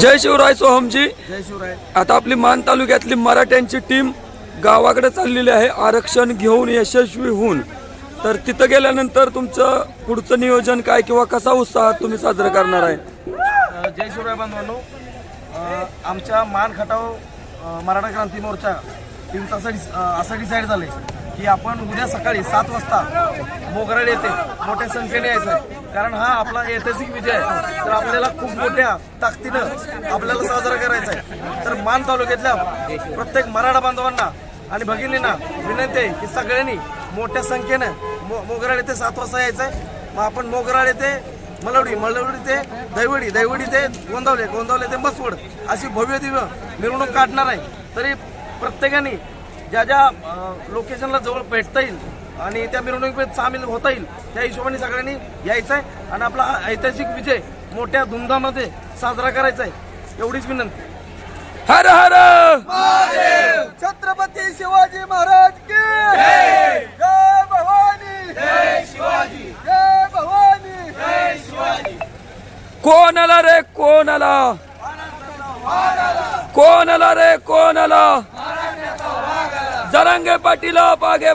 जय शिवराय सोहमजी. जय शिवराय. आता आपली मान तालुक्यातली मराठ्यांची टीम गावाकडे चाललेली आहे. आरक्षण घेऊन यशस्वी होऊन. तर तिथं गेल्यानंतर तुमचं पुढचं नियोजन काय किंवा कसा उत्साह तुम्ही साजरा करणार आहे? जय शिवराय बांधवांनो आमच्या मान खटाव मराठा क्रांती मोर्चा टीमचं असं डिसाईड झालंय. की आपण उद्या सकाळी सात वाजता मोगराड येथे मोठ्या संख्येने यायचं आहे कारण हा आपला ऐतिहासिक विजय आहे. तर आपल्याला खूप मोठ्या ताकदीनं आपल्याला साजरा करायचा आहे तर मान तालुक्यातल्या प्रत्येक मराठा बांधवांना आणि भगिनींना विनंती आहे की सगळ्यांनी मोठ्या संख्येनं मो मोगराड येथे सात वाजता यायचं आहे मग आपण मोगराड येथे मलवडी मलवडी ते दैवडी दैवडी ते गोंदावले गोंदावले ते मसवड अशी भव्य दिव्य मिरवणूक काढणार आहे. तरी प्रत्येकाने ज्या ज्या लोकेशनला जवळ भेटता येईल आणि त्या मिरवणुकीत सामील होता येईल त्या हिशोबाने सगळ्यांनी यायचं आहे आणि आपला ऐतिहासिक विजय मोठ्या धुमधामामध्ये साजरा करायचा आहे एवढीच विनंती. हर हर! छत्रपती शिवाजी महाराज की जय! भवानी! जय शिवाजी! जय भवानी! जय शिवाजी! कोण आला रे कोण आला कोण आला. रे कोण आला जरांगे पाटील आप आगे